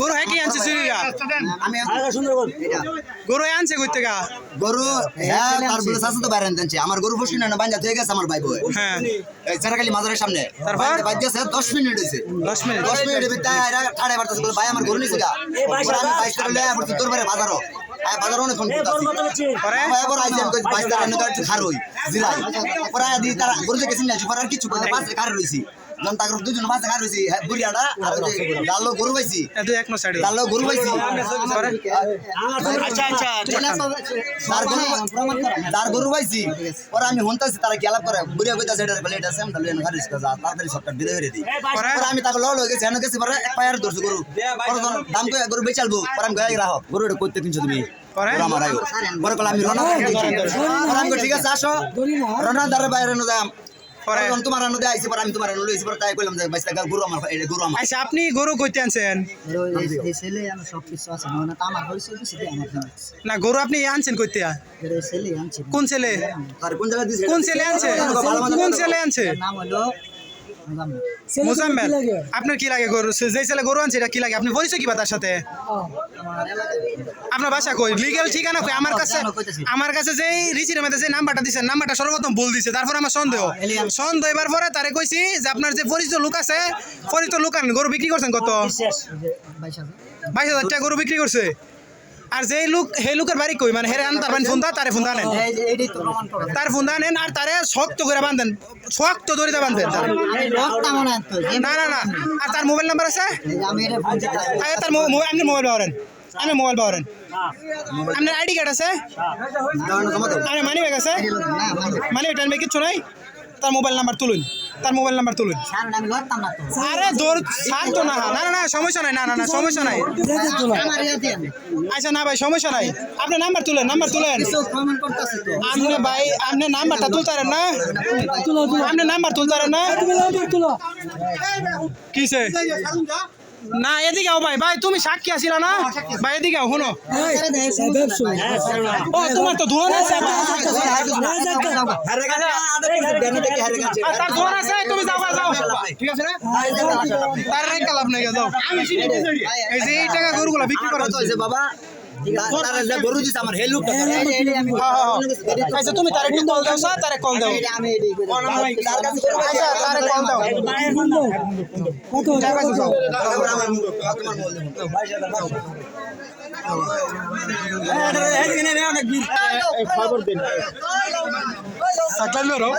গরু হ্যাঁ কি আনছে চুরিরা আমি গরু। আনছে কই থেকে গরু হ্যাঁ তার বলে শাসন তো বাইরে আনতে আমার গরু বসি না বাঞ্জা হয়ে গেছে আমার ভাই বই হ্যাঁ। এই চারাকালি মাজারের সামনে। তারপর? বাজ্যছে দশ মিনিট হয়েছে। দশ মিনিট? দশ মিনিট ঠাড়াই বাড়তেছে বলে, ভাই আমার গরু নিছে গা। আমি বাইশ টাকা লয়ে পড়ছি তোর বারে বাজারও। আয় বাজারও অনেক ফোন করতেছি। পরে? আবার আইছি আমি বাইশ টাকা এনে তো খার হই জিরাই পরে আয় দি তারা গরু দেখেছি না পরে আর কিছু বলতে পাঁচ খার রইছি। তাকে দুজন খার রইছি হ্যাঁ বুড়িয়াটা আর ওই ডালো গরু পাইছি। এ দুই এক নো সাইডে ডালো গরু পাইছি। আচ্ছা আচ্ছা তার গরু তার গরু পাইছি। পরে আমি হন্তাছি তারা গেলা করে? বুড়িয়া কইতাছে এটা বলে এটা সেম তাহলে খারিস কাজা তাড়াতাড়ি সবটা বিদে করে দিই পরে আমি তাকে লড় গেছি এনে গেছি পরে এক পায়ের ধরছি গরু। পরে দাম কই গরু বেচালবো পরে আমি গায়ে রাখো গরু এটা করতে কিনছো তুমি? পরে? আমার আইও পরে কল আমি রনা আমি কই, ঠিক আছে আসো। রনা দারে বাইরে নো দাম। পরে? তোমার আনো আইছি পরে আমি তোমার আনো লইছি পরে তাই কইলাম যে টাকা গরু আমার এটা গরু আমার। আচ্ছা আপনি গরু কইতে আনছেন? ছেলে আমার সব কিছু আছে না তো আমার পরিচয় দিচ্ছে আমার না গরু আপনি আনছেন কইতে? কোন ছেলে? কোন জায়গা ছেলে আনছে? কোন ছেলে আনছে? নাম হলো মোজাম্মেল। আপনার কি লাগে গরু? যে ছেলে গরু আনছে এটা কি লাগে? আপনি পরিচয় কি বা তার সাথে? আপনার বাসা কই? লিগেল ঠিকানা কই? আমার কাছে আমার কাছে যে মধ্যে যে নাম্বারটা দিছেন নাম্বারটা সর্বপ্রথম ভুল দিছে। তারপর আমার সন্দেহ। সন্দেহ এবার পরে তারে কইছি যে আপনার যে পরিচিত লোক আছে পরিচিত লোক গরু বিক্রি করছেন কত। বাইশ হাজার টাকা গরু বিক্রি করছে? আর যে লোক সেই লোকের বাড়ি কই? মানে হেরে আন তার মানে ফোন দা তারে ফোন দা করা। তার ফোন দা আনেন আর তারে শক্ত করে বাঁধেন। শক্ত দড়িতে তারে। আমি মনে হয় না না না। আর তার মোবাইল নাম্বার আছে? আমি তার আপনি মোবাইল পাওয়ারেন। আমি মোবাইল পাওয়ারেন। আপনার আইডি কার্ড আছে? আমার মানি ব্যাগ আছে? মানে ব্যাগ কিচ্ছু নাই? তার মোবাইল নাম্বার তুলুন। তার মোবাইল নাম্বার তুলুন স্যার আমি লড়তাম না তো। আরে দৌড় ছাড় তো না না না না সমস্যা নাই না না না সমস্যা নাই। আমি। আচ্ছা না ভাই সমস্যা নাই। আপনি নাম্বার তুলেন নাম্বার তুলেন। কিছু প্রমাণ করতেছে তো। আপনি ভাই আপনি নাম্বারটা তুলতারেন না? আপনি নাম্বার তুলতারেন না? কিসে? না এদিকে ভাই ভাই তুমি সাক্ষী আসিলা না? ভাই এদিকে শুনো। ও তোমার তো ধোয়া আছে হারে গেছে দেনে দেখে হারে গেছে আর তার ধোয়া আছে তুমি যাও যাও ঠিক আছে না? তার রেখা লাভ নাই যাও। এই যে এই টাকা গরুগুলা বিক্রি করা বাবা? তারা যে গরু দিছে আমার হেলুক হ্যাঁ, হ্যাঁ। আচ্ছা তুমি তার একটু কল দাও স্যার তারে কল দাও। এই যে আমি এটাই করি। তার কাছে গরু আচ্ছা তারে কল দাও। টাকা আমার বল সাকলাইলো রো